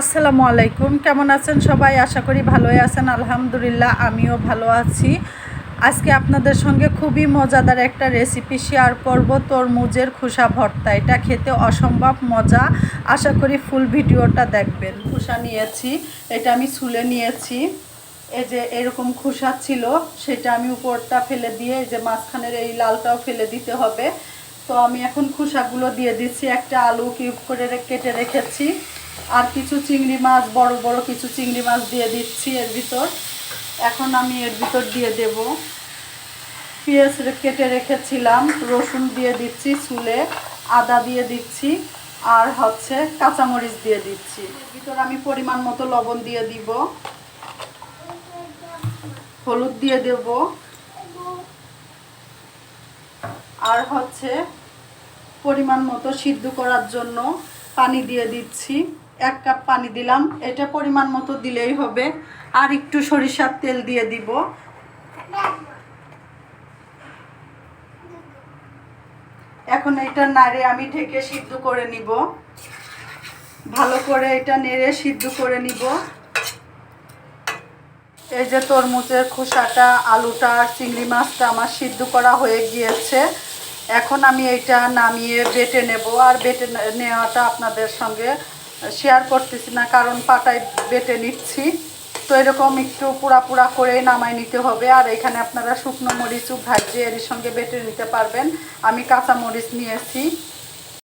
আসসালামু আলাইকুম। কেমন আছেন সবাই? আশা করি ভালোই আছেন। আলহামদুলিল্লাহ, আমিও ভালো আছি। আজকে আপনাদের সঙ্গে খুবই মজাদার একটা রেসিপি শেয়ার করব, তরমুজের খোসা ভর্তা। এটা খেতে অসম্ভব মজা। আশা করি ফুল ভিডিওটা দেখবেন। খোসা নিয়েছি, এটা আমি ছুলে নিয়েছি। এই যে এরকম খোসা ছিল, সেটা আমি উপরটা ফেলে দিয়ে, এই যে মাঝখানের এই লালটাও ফেলে দিতে হবে। তো আমি এখন খোসাগুলো দিয়ে দিচ্ছি। একটা আলু কিউব করে কেটে রেখেছি। আর কিছু চিংড়ি মাছ, বড় বড় কিছু চিংড়ি মাছ দিয়ে দিচ্ছি এর ভিতর। এখন আমি এর ভিতর দিয়ে দেব। পেঁয়াজ কেটে রেখেছিলাম, রসুন দিয়ে দিচ্ছি চুলে, আদা দিয়ে দিচ্ছি, আর হচ্ছে কাঁচামরিচ দিয়ে দিচ্ছি। এর ভিতর আমি পরিমাণ মতো লবণ দিয়ে দিব। হলুদ দিয়ে দেব। আর হচ্ছে পরিমাণ মতো সিদ্ধ করার জন্য পানি দিয়ে দিচ্ছি। এক কাপ পানি দিলাম। এটা পরিমাণ মতো দিলেই হবে। আর একটু সরিষার তেল দিয়ে দিব। এখন এটা নাড়ে আমি ঢেকে সিদ্ধ করে নিব। ভালো করে এটা নেড়ে সিদ্ধ করে নিব। এই যে তরমুজের খোসাটা, আলুটা আর চিংড়ি মাছটা আমার সিদ্ধ করা হয়ে গিয়েছে। এখন আমি এটা নামিয়ে বেটে নেব। আর বেটে নেওয়াটা আপনাদের সঙ্গে শেয়ার করতেছি না, কারণ পাটায় বেটে নিচ্ছি। তো এরকম একটু পুরা পুরা করে নামাই নিতে হবে। আর এখানে আপনারা শুকনো মরিচও ভাজিয়ে এর সঙ্গে বেটে নিতে পারবেন। আমি কাঁচা মরিচ নিয়েছি।